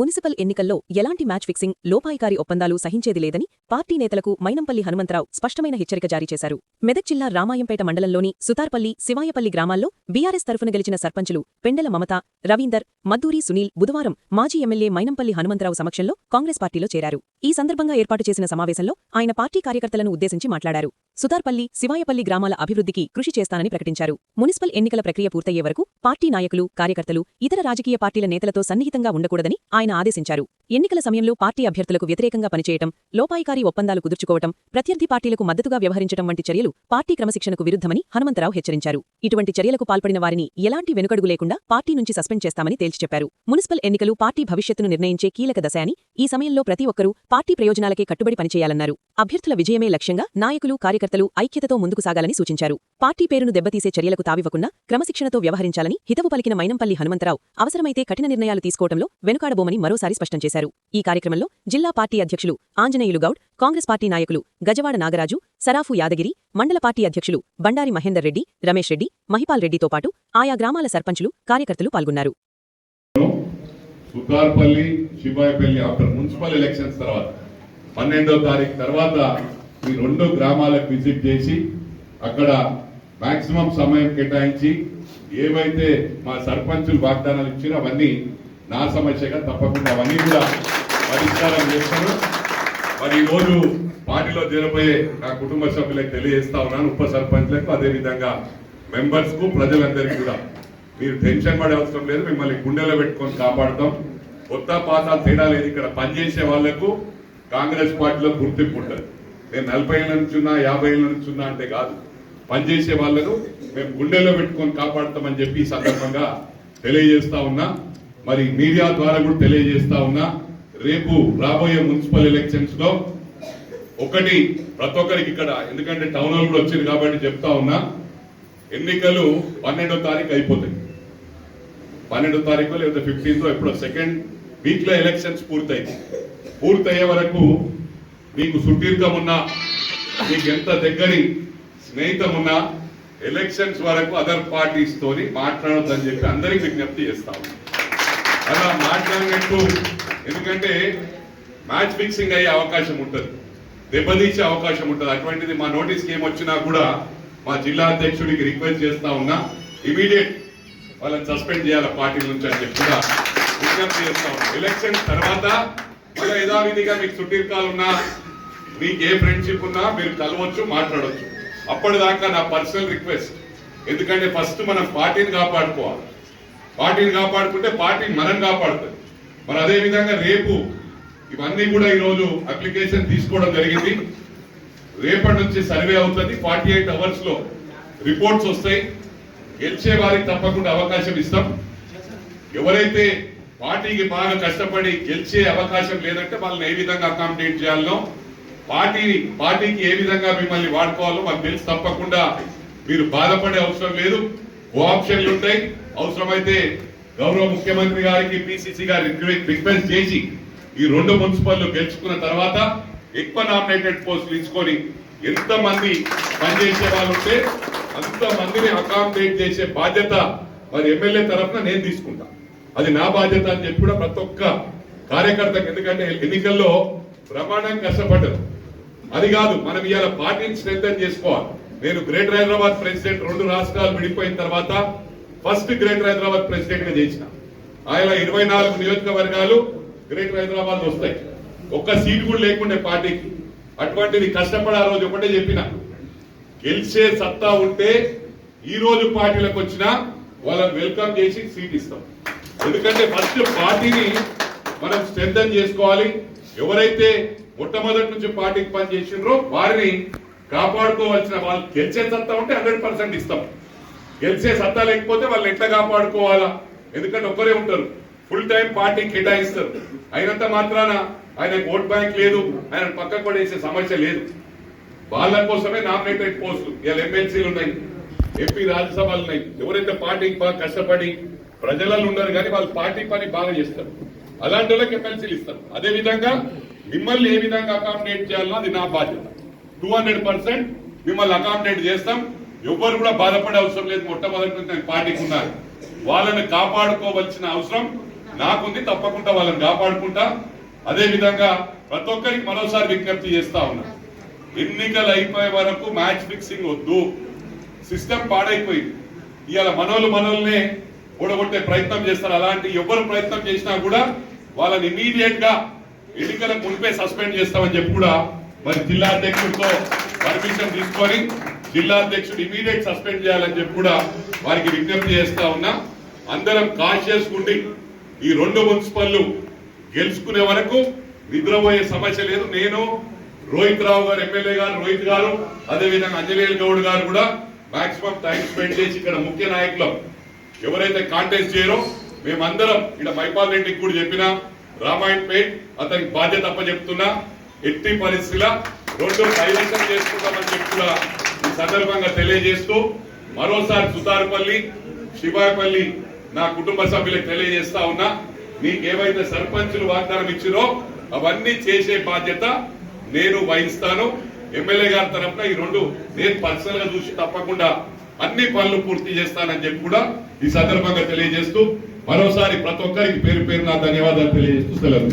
Municipal ఎన్నికల్లో ఎలాంటి match fixing లోపాయికారి ఒప్పందాలు సహించేది లేదని పార్టీ నేతలకు మైనంపల్లి హనుమంతరావు స్పష్టమైన హెచ్చరిక జారీ చేశారు. మెదక్ జిల్లా రామాయంపేట మండలంలోని సుతార్పల్లి శివాయపల్లి గ్రామాల్లో బీఆర్ఎస్ తరఫున గెలిచిన సర్పంచులు పెండెల మమత రవీందర్ మద్దూరి సునీల్ బుధవారం మాజీ ఎమ్మెల్యే మైనంపల్లి హనుమంతరావు సమక్షంలో కాంగ్రెస్ పార్టీలో చేరారు. ఈ సందర్భంగా ఏర్పాటు చేసిన సమావేశంలో ఆయన పార్టీ కార్యకర్తలను ఉద్దేశించి మాట్లాడారు. సుతార్పల్లి శివాయపల్లి గ్రామాల అభివృద్ధికి కృషి చేస్తానని ప్రకటించారు. మున్సిపల్ ఎన్నికల ప్రక్రియ పూర్తయ్యే వరకు పార్టీ నాయకులు కార్యకర్తలు ఇతర రాజకీయ పార్టీల నేతలతో సన్నిహితంగా ఉండకూడదని ఆయన ఆదేశించారు. ఎన్నికల సమయంలో పార్టీ అభ్యర్థులకు వ్యతిరేకంగా పనిచేయటం లోపాయికారి ఒప్పందాలు కుదుర్చుకోవటం ప్రత్యర్థి పార్టీలకు మద్దతుగా వ్యవహరించడం వంటి చర్యలు పార్టీ క్రమశిక్షణకు విరుద్ధమని హనుమంతరావు హెచ్చరించారు. ఇటువంటి చర్యలకు పాల్పడిన వారిని ఎలాంటి వెనుకడుగు లేకుండా పార్టీ నుంచి సస్పెండ్ చేస్తామని తేల్చి చెప్పారు. మున్సిపల్ ఎన్నికలు పార్టీ భవిష్యత్తును నిర్ణయించే కీలక దశ అని ఈ సమయంలో ప్రతి ఒక్కరూ పార్టీ ప్రయోజనాలకే కట్టుబడి పనిచేయాలన్నారు. అభ్యర్థుల విజయమే లక్ష్యంగా నాయకులు కార్యకర్తలు ఐక్యతతో ముందుకు సాగాలని సూచించారు. పార్టీ పేరును దెబ్బతీసే చర్యలకు తావివ్వకుండా క్రమశిక్షణతో వ్యవహరించాలని హితవు పలికిన మైనంపల్లి హనుమంతరావు అవసరమైతే కఠిన నిర్ణయాలు తీసుకోవడంలో వెనుకాడబోమని మరోసారి స్పష్టం చేశారు. చేశారు. ఈ కార్యక్రమంలో జిల్లా పార్టీ అధ్యక్షులు ఆంజనేయులు గౌడ్ కాంగ్రెస్ పార్టీ నాయకులు గజవాడ నాగరాజు సరాఫు యాదగిరి మండల పార్టీ అధ్యక్షులు బండారి మహేందర్ రెడ్డి రమేష్ రెడ్డి మహిపాల్ రెడ్డితో పాటు ఆయా గ్రామాల సర్పంచులు కార్యకర్తలు పాల్గొన్నారు. Sutarpalli Shivayapalli after municipal elections తర్వాత పన్నెండో తారీఖు తర్వాత ఈ రెండు గ్రామాలకు విజిట్ చేసి అక్కడ మాక్సిమం సమయం కేటాయించి ఏవైతే మా సర్పంచులు వాగ్దానాలు ఇచ్చారో అవన్నీ నా సమస్యగా తప్పకుండా అవన్నీ కూడా పరిష్కారం చేస్తాను. మరి ఈ రోజు పార్టీలో చేరబోయే నా కుటుంబ సభ్యులకు తెలియజేస్తా ఉన్నాను ఉప సర్పంచ్లకు అదేవిధంగా మెంబర్స్కు ప్రజలందరికీ కూడా. మీరు టెన్షన్ పడే అవసరం లేదు మిమ్మల్ని గుండెలో పెట్టుకొని కాపాడతాం. కొత్త పాత తేడా లేదు ఇక్కడ పనిచేసే వాళ్ళకు కాంగ్రెస్ పార్టీలో గుర్తింపు ఉంటుంది. నేను నలభై ఏళ్ళ నుంచి ఉన్నా యాభై ఏళ్ళ నుంచి ఉన్నా అంటే కాదు. పనిచేసే వాళ్ళను మేము గుండెలో పెట్టుకొని కాపాడతామని చెప్పి ఈ సందర్భంగా తెలియజేస్తా ఉన్నా. మరి మీడియా ద్వారా కూడా తెలియజేస్తా ఉన్నా రేపు రాబోయే మున్సిపల్ ఎలక్షన్స్లో ఒకటి ప్రతి ఒక్కరికి ఇక్కడ ఎందుకంటే టౌన్ హాల్ కూడా వచ్చింది కాబట్టి చెప్తా ఉన్నా ఎన్నికలు పన్నెండో తారీఖు అయిపోతాయి. పన్నెండో తారీఖు లేదా ఫిఫ్టీన్త్ ఎప్పుడో సెకండ్ వీక్లో ఎలక్షన్స్ పూర్తయింది పూర్తయ్యే వరకు మీకు సుదీర్ఘం ఉన్నా మీకు ఎంత దగ్గరి స్నేహితం ఉన్నా ఎలక్షన్స్ వరకు అదర్ పార్టీస్ తోని మాట్లాడొద్దని చెప్పి అందరికి విజ్ఞప్తి చేస్తాము అలా మాట్లాడినట్టు ఎందుకంటే మ్యాచ్ ఫిక్సింగ్ అయ్యే అవకాశం ఉంటుంది. దెబ్బతీసే అవకాశం ఉంటుంది. అటువంటిది మా నోటీస్కి ఏమొచ్చినా కూడా మా జిల్లా అధ్యక్షుడికి రిక్వెస్ట్ చేస్తా ఉన్నా ఇమీడియట్ వాళ్ళని సస్పెండ్ చేయాలి పార్టీ నుంచి అని చెప్పి కూడా విజ్ఞప్తి చేస్తా ఉన్నాం. ఎలక్షన్ తర్వాత మళ్ళీ యథావిధిగా మీకు సుదీర్ఘాలు ఉన్నా మీకు ఏ ఫ్రెండ్షిప్ ఉన్నా మీరు కలవచ్చు మాట్లాడవచ్చు అప్పటిదాకా నా పర్సనల్ రిక్వెస్ట్ ఎందుకంటే ఫస్ట్ మనం పార్టీని కాపాడుకోవాలి. పార్టీని కాపాడుకుంటే పార్టీ మనం కాపాడుతుంది. మరి అదే విధంగా రేపు ఇవన్నీ కూడా ఈరోజు అప్లికేషన్ తీసుకోవడం జరిగింది. రేపటి నుంచి సర్వే అవుతుంది. ఫార్టీ ఎయిట్ అవర్స్లో రిపోర్ట్స్ వస్తాయి. గెలిచే వారికి తప్పకుండా అవకాశం ఇస్తాం. ఎవరైతే పార్టీకి బాగా కష్టపడి గెలిచే అవకాశం లేదంటే వాళ్ళని ఏ విధంగా అకామిడేట్ చేయాలనో పార్టీని పార్టీకి ఏ విధంగా మిమ్మల్ని వాడుకోవాలో మాకు తెలిసి. తప్పకుండా మీరు బాధపడే అవసరం లేదు. ఓ ఆప్షన్లు ఉంటాయి. అవసరమైతే గౌరవ ముఖ్యమంత్రి గారికి పిసిసి గారికి రిక్వెస్ట్ చేసి ఈ రెండు మున్సిపల్ గెలుచుకున్న తర్వాత ఎక్కువ నామినేటెడ్ పోస్టులు ఇచ్చుకొని ఎంతమంది పనిచేసే వాళ్ళు ఉంటే అంత మందిని అకామిడేట్ చేసే బాధ్యత మరి ఎమ్మెల్యే తరఫున నేను తీసుకుంటా. అది నా బాధ్యత అని చెప్పి కూడా ప్రతి ఒక్క కార్యకర్తకు ఎందుకంటే ఎన్నికల్లో ప్రమాణం కష్టపడ్డరు. అది కాదు మనం ఇవాళ పార్టీని శ్రద్ధ చేసుకోవాలి. నేను గ్రేటర్ హైదరాబాద్ ప్రెసిడెంట్ రెండు రాష్ట్రాలు విడిపోయిన తర్వాత ఫస్ట్ గ్రేటర్ హైదరాబాద్ ప్రెసిడెంట్గా చేసిన. ఆయన ఇరవై నాలుగు నియోజకవర్గాలు గ్రేటర్ హైదరాబాద్ వస్తాయి. ఒక్క సీట్ కూడా లేకుండే పార్టీకి. అటువంటిది కష్టపడి ఆ రోజు ఒకటే చెప్పిన. గెలిచే సత్తా ఉంటే ఈ రోజు పార్టీలకు వచ్చినా వాళ్ళని వెల్కమ్ చేసి సీట్ ఇస్తాం. ఎందుకంటే ఫస్ట్ పార్టీని మనం స్ట్రెంగ్ చేసుకోవాలి. ఎవరైతే మొట్టమొదటి నుంచి పార్టీకి పని చేసిండ్రో వారిని కాపాడుకోవాల్సిన వాళ్ళు గెలిచే సత్తా ఉంటే హండ్రెడ్ పర్సెంట్ ఇస్తాం. గెలిచే సత్తా లేకపోతే వాళ్ళు ఎట్లా కాపాడుకోవాలా? ఎందుకంటే ఒక్కరే ఉంటారు. ఫుల్ టైం పార్టీ కేటాయిస్తారు. అయినంత మాత్రాన ఆయన ఓట్ బ్యాంక్ లేదు. ఆయన పక్కకు పడేసే సమస్య లేదు. వాళ్ళ కోసమే నామినేటెడ్ పోస్టులు. ఇలా ఎమ్మెల్సీలు ఉన్నాయి. ఎంపీ రాజ్యసభలు ఉన్నాయి. ఎవరైతే పార్టీకి బాగా కష్టపడి ప్రజలలో ఉండరు కానీ వాళ్ళు పార్టీ పని బాగా చేస్తారు. అలాంటి వాళ్ళకి ఎమ్మెల్సీలు ఇస్తారు. అదే విధంగా మిమ్మల్ని ఏ విధంగా అకామిడేట్ చేయాలో అది నా బాధ్యత. టూ హండ్రెడ్ పర్సెంట్ మిమ్మల్ని అకామిడేట్ చేస్తాం. ఎవ్వరు కూడా బాధపడే అవసరం లేదు. మొట్టమొదటి నుంచి నేను పార్టీకి ఉన్నాను వాళ్ళని కాపాడుకోవాల్సిన అవసరం నాకుంది. తప్పకుండా వాళ్ళని కాపాడుకుంటా. అదే విధంగా ప్రతి ఒక్కరికి మరోసారి విజ్ఞప్తి చేస్తా ఉన్నా. ఎన్నికలు అయిపోయే వరకు మ్యాచ్ ఫిక్సింగ్ వద్దు. సిస్టమ్ పాడైపోయింది. ఇవాళ మనోళ్ళు మనోళ్ళనే ఓడగొట్టే ప్రయత్నం చేస్తారు. అలాంటి ఎవరు ప్రయత్నం చేసినా కూడా వాళ్ళని ఇమీడియట్గా ఎన్నికల మునిపే సస్పెండ్ చేస్తామని చెప్పి కూడా మరి జిల్లా అధ్యక్షుడితో పర్మిషన్ తీసుకొని జిల్లా అధ్యక్షుడు ఇమీడియట్ సస్పెండ్ చేయాలని చెప్పి కూడా వారికి విజ్ఞప్తి చేస్తా ఉన్నా. అందరం కాన్షియస్ ఉండి ఈ రెండు మున్సిపల్లు గెలుచుకునే వరకు నిద్రపోయే సమస్య లేదు. నేను రోహిత్ రావు గారు ఎమ్మెల్యే గారు రోహిత్ గారు అదే విధంగా అంజనేయులు గౌడ్ గారు కూడా మాక్సిమం టైం స్పెండ్ చేసి ఇక్కడ ముఖ్య నాయకులు. ఎవరైతే కాంటెస్ట్ చేయరో మేమందరం ఇక్కడ మైపాల్ రెడ్డికి కూడా చెప్పిన రామాయణ్ పేట్ అతనికి బాధ్యత అప్ప చెప్తున్నా ఎట్టి పరిస్థితిలో రెండు కైవసం చేసుకుంటామని చెప్పి కూడా ఈ సందర్భంగా తెలియజేస్తూ మరోసారి సుతారుపల్లి శివాయపల్లి నా కుటుంబ సభ్యులకు తెలియజేస్తా ఉన్నా మీకు ఏవైతే సర్పంచులు వాగ్దానం ఇచ్చిరో అవన్నీ చేసే బాధ్యత నేను వహిస్తాను. ఎమ్మెల్యే గారి తరఫున ఈ రెండు నేను పర్సనల్గా చూసి తప్పకుండా అన్ని పనులు పూర్తి చేస్తానని చెప్పి కూడా ఈ సందర్భంగా తెలియజేస్తూ మరోసారి ప్రతి ఒక్కరికి పేరు పేరు నా ధన్యవాదాలు తెలియజేస్తూ సెలవు